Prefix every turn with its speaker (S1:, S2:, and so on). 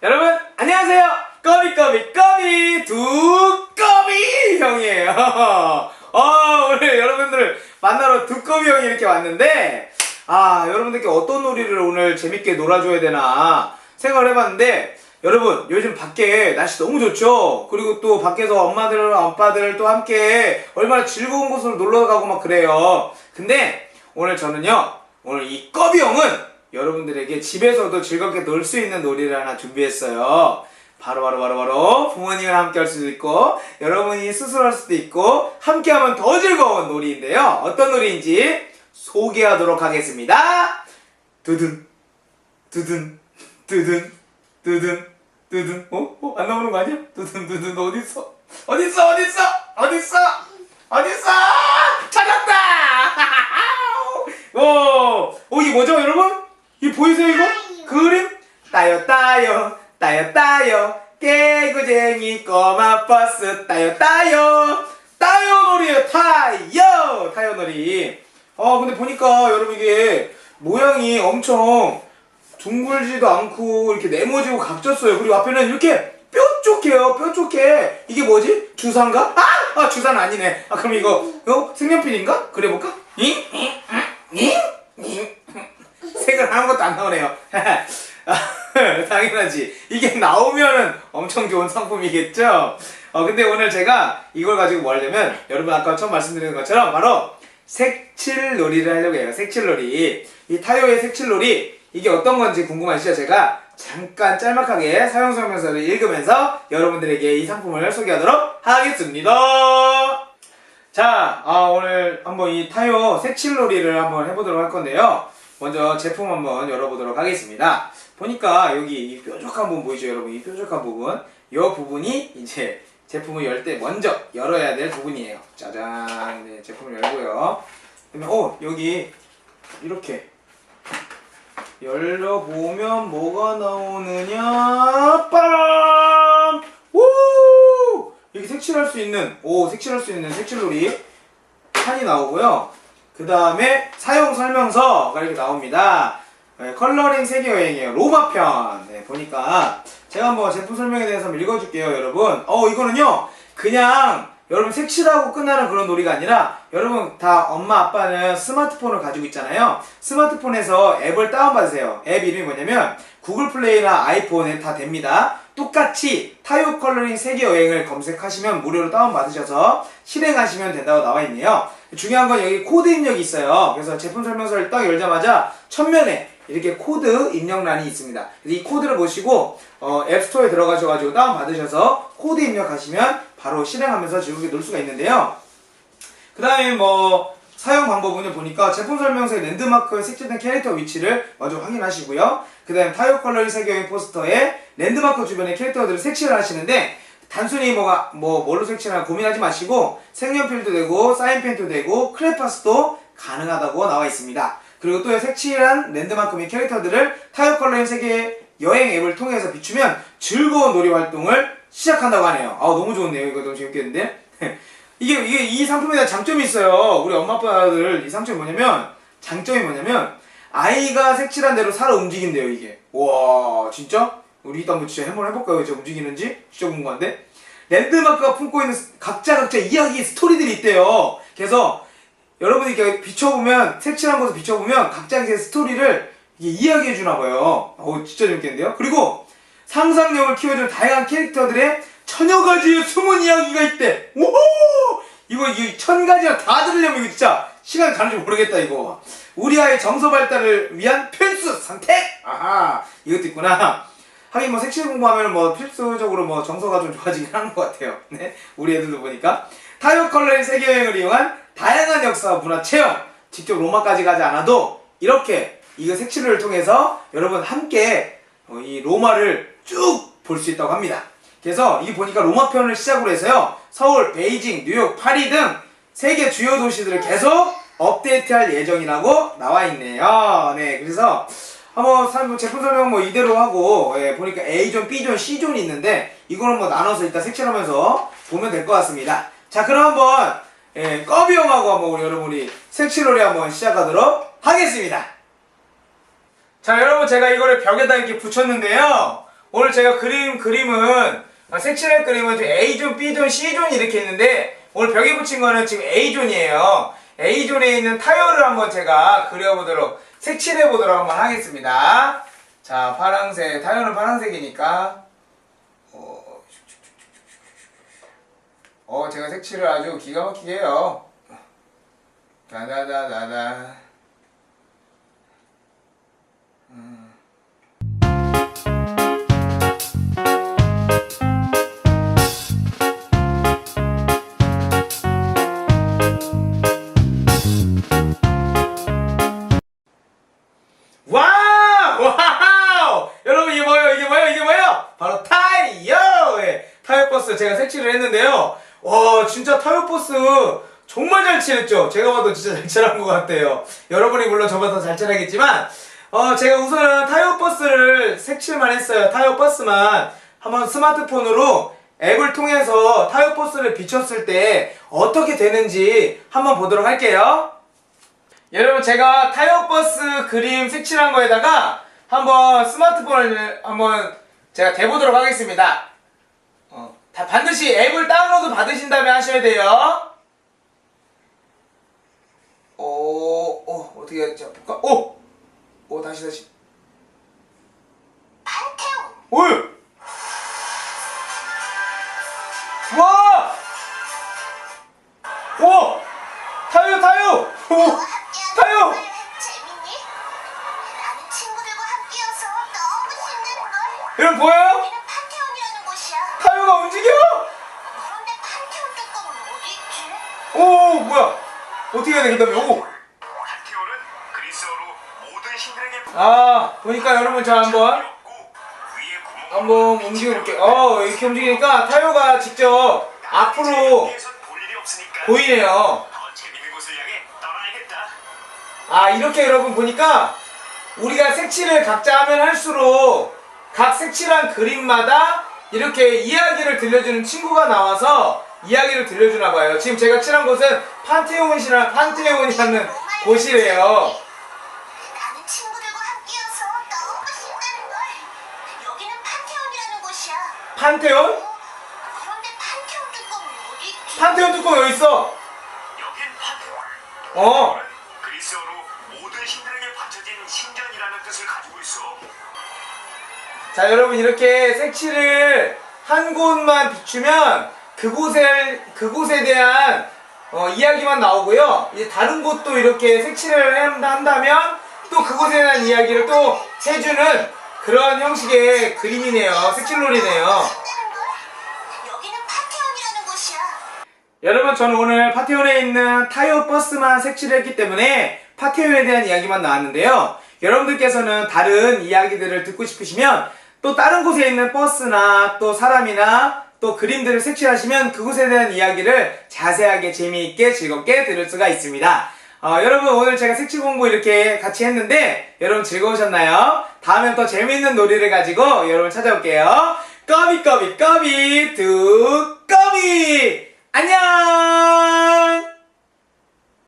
S1: 여러분 안녕하세요. 꺼비 꺼비 꺼비 두꺼비 형이에요. 어, 오늘 여러분들을 만나러 두꺼비 형이 이렇게 왔는데 아 여러분들께 어떤 놀이를 오늘 재밌게 놀아줘야 되나 생각을 해봤는데 여러분 요즘 밖에 날씨 너무 좋죠? 그리고 또 밖에서 엄마들 아빠들 또 함께 얼마나 즐거운 곳으로 놀러 가고 막 그래요. 근데 오늘 저는요 오늘 이 꺼비 형은 여러분들에게 집에서도 즐겁게 놀 수 있는 놀이를 하나 준비했어요. 바로 바로 바로 바로 부모님이랑 함께 할 수도 있고 여러분이 스스로 할 수도 있고 함께 하면 더 즐거운 놀이인데요. 어떤 놀이인지 소개하도록 하겠습니다. 두둔 두둔 두둔 두둔 두둔 어? 어? 안 나오는 거 아니야? 두둔 두둔 어딨어? 어딨어? 어딨어? 어딨어? 어딨어? 찾았다! 오, 오 이게 뭐죠 여러분? 이 보이세요 이거? 그림? 따요 따요 따요 깨구쟁이 꼬마 버스 따요 따요 따요 놀이에요 타요 타요 놀이 어 근데 보니까 여러분 이게 모양이 엄청 둥글지도 않고 이렇게 네모지고 각졌어요 그리고 앞에는 이렇게 뾰족해요 뾰족해 이게 뭐지? 주사인가? 아! 아 주사는 아니네 아 그럼 이거 이거 색연필인가? 그려볼까? 잉? 잉? 잉? 잉? 색을 아무것도 안 나오네요. 당연하지. 이게 나오면은 엄청 좋은 상품이겠죠? 어, 근데 오늘 제가 이걸 가지고 뭐 하려면, 여러분 아까 처음 말씀드린 것처럼 바로 색칠 놀이를 하려고 해요. 색칠 놀이. 이 타요의 색칠 놀이, 이게 어떤 건지 궁금하시죠? 제가 잠깐 짤막하게 사용 설명서를 읽으면서 여러분들에게 이 상품을 소개하도록 하겠습니다. 자, 아, 오늘 한번 이 타요 색칠놀이를 한번 해보도록 할 건데요. 먼저 제품 한번 열어보도록 하겠습니다. 보니까 여기 이 뾰족한 부분 보이죠, 여러분? 이 뾰족한 부분. 이 부분이 이제 제품을 열 때 먼저 열어야 될 부분이에요. 짜잔. 네, 제품을 열고요. 그러면, 어, 여기 이렇게 열어보면 뭐가 나오느냐? 빠람! 우! 이렇게 색칠할 수 있는, 오, 색칠할 수 있는 색칠놀이 칸이 나오고요. 그 다음에 사용 설명서가 이렇게 나옵니다. 네, 컬러링 세계 여행이에요. 로마 편. 네, 보니까 제가 한번 제품 설명에 대해서 한번 읽어줄게요, 여러분. 어, 이거는요, 그냥 여러분 색칠하고 끝나는 그런 놀이가 아니라 여러분 다 엄마 아빠는 스마트폰을 가지고 있잖아요. 스마트폰에서 앱을 다운받으세요. 앱 이름이 뭐냐면 구글 플레이나 아이폰에 다 됩니다. 똑같이 타요 컬러링 세계 여행을 검색하시면 무료로 다운받으셔서 실행하시면 된다고 나와 있네요. 중요한 건 여기 코드 입력이 있어요. 그래서 제품 설명서를 딱 열자마자 첫면에 이렇게 코드 입력란이 있습니다. 이 코드를 보시고 어, 앱스토어에 들어가셔가지고 다운받으셔서 코드 입력하시면 바로 실행하면서 즐겁게 놀 수가 있는데요. 그 다음에 뭐 사용 방법은 보니까 제품 설명서의 랜드마크에 색칠된 캐릭터 위치를 먼저 확인하시고요. 그 다음에 타요 컬러링 세계여행 포스터에 랜드마크 주변의 캐릭터들을 색칠을 하시는데 단순히 뭐가 뭐 뭘로 색칠하나 고민하지 마시고 색연필도 되고 사인펜도 되고 크레파스도 가능하다고 나와 있습니다. 그리고 또 색칠한 랜드마크 및 캐릭터들을 타요 컬러링 세계 여행 앱을 통해서 비추면 즐거운 놀이 활동을 시작한다고 하네요. 아 너무 좋은데요. 이거 너무 재밌겠는데? 이게 이게 이 상품에 대한 장점이 있어요. 우리 엄마 아빠들 이 장점이 뭐냐면 장점이 뭐냐면 아이가 색칠한 대로 살아 움직인대요 이게. 와 진짜? 우리 이따 한번 진짜 한번 해볼까요? 진짜 움직이는지 진짜 궁금한데. 랜드마크가 품고 있는 각자 각자 이야기 스토리들이 있대요. 그래서 여러분이 이렇게 비춰보면 색칠한 곳을 비춰보면 각자 의 스토리를 이야기해 주나 봐요. 어 진짜 재밌겠는데요? 그리고 상상력을 키워주는 다양한 캐릭터들의 천여 가지의 숨은 이야기가 있대. 오! 이거 이거 천 가지나 다 들으려면 이거 진짜 시간 가는 줄 모르겠다 이거. 우리 아이 정서 발달을 위한 필수 선택. 아하 이것도 있구나. 하긴 뭐 색칠 공부하면 뭐 필수적으로 뭐 정서가 좀 좋아지긴 하는 것 같아요. 네, 우리 애들도 보니까 타요 컬러의 세계 여행을 이용한 다양한 역사와 문화 체험. 직접 로마까지 가지 않아도 이렇게 이거 색칠을 통해서 여러분 함께 어, 이 로마를 쭉 볼 수 있다고 합니다. 그래서 이 보니까 로마 편을 시작으로 해서요. 서울, 베이징, 뉴욕, 파리 등 세계 주요 도시들을 계속 업데이트할 예정이라고 나와 있네요. 네, 그래서 한번 제품 설명 뭐 이대로 하고 예, 보니까 A존, B존, C존이 있는데 이거는 뭐 나눠서 일단 색칠하면서 보면 될 것 같습니다. 자, 그럼 한번 예, 꺼비형하고 한번 우리 여러분이 색칠놀이 한번 시작하도록 하겠습니다. 자, 여러분 제가 이거를 벽에다 이렇게 붙였는데요. 오늘 제가 그림 그림은 아, 색칠할 그림은 지금 A존, B존, C존 이렇게 있는데 오늘 벽에 붙인 거는 지금 A존이에요. A존에 있는 타일을 한번 제가 그려보도록 색칠해 보도록 한번 하겠습니다. 자, 파란색 타일은 파란색이니까 어, 어, 제가 색칠을 아주 기가 막히게 해요. 다다다다다. 버스 제가 색칠을 했는데요. 와 진짜 버스 정말 잘 칠했죠? 제가 봐도 진짜 잘 칠한 것 같아요. 여러분이 물론 저보다 더잘 칠하겠지만 어, 제가 우선은 타이어 버스를 색칠만 했어요. 타이어 버스만 한번 스마트폰으로 앱을 통해서 타이어 버스를 비췄을 때 어떻게 되는지 한번 보도록 할게요. 여러분 제가 타이어버스 그림 색칠한 거에다가 한번 스마트폰을 한번 제가 대보도록 하겠습니다. 반드시 앱을 다운로드 받으신 다음에 하셔야 돼요. 오, 오 어떻게 지 볼까? 오, 오 다시 다시.
S2: 판테온
S1: 오, 와, 오, 타요 타요, 오, 타요.
S2: 재밌니? 나는 친구들과 함께여서 너무 신나는걸
S1: 여러분 보여요? 어떻게 해야 돼 그 다음에 오.
S3: 그리스어로 모든 신들에게
S1: 아 보니까 여러분 자 한번 한번 움직여볼게요 어 이렇게 움직이니까 타요가 직접 앞으로 보이네요. 아 이렇게 여러분 보니까 우리가 색칠을 각자 하면 할수록 각 색칠한 그림마다 이렇게 이야기를 들려주는 친구가 나와서 이야기를 들려주나 봐요 지금 제가 칠한 곳은 판테온이라 판테온이라는 곳이래요
S2: 나는 친구들과 함께여서 너무 신나는 걸 여기는 판테온이라는 곳이야
S1: 판테온?
S2: 그런데 판테온 뚜껑은 어디 있지?
S1: 판테온 뚜껑 여기 있어
S3: 여긴 판테온.
S1: 어
S3: 그리스어로 모든 신들에게 바쳐진 신전이라는 뜻을 가지고 있어.
S1: 자 여러분 이렇게 색칠을 한 곳만 비추면 그곳에 그곳에 대한 어, 이야기만 나오고요. 이제 다른 곳도 이렇게 색칠을 한다- 한다면 또 그곳에 대한 이야기를 또 해주는 그런 형식의 그림이네요. 색칠놀이네요.
S2: 여기는 곳이야
S1: 여러분 저는 오늘 파테온에 있는 타이어 버스만 색칠을 했기 때문에 파테온에 대한 이야기만 나왔는데요. 여러분들께서는 다른 이야기들을 듣고 싶으시면 또 다른 곳에 있는 버스나 또 사람이나 또 그림들을 색칠하시면 그곳에 대한 이야기를 자세하게 재미있게 즐겁게 들을 수가 있습니다. 어, 여러분 오늘 제가 색칠 공부 이렇게 같이 했는데 여러분 즐거우셨나요? 다음엔 더 재미있는 놀이를 가지고 여러분 찾아올게요. 꺼비 꺼비 꺼비 두 꺼비 안녕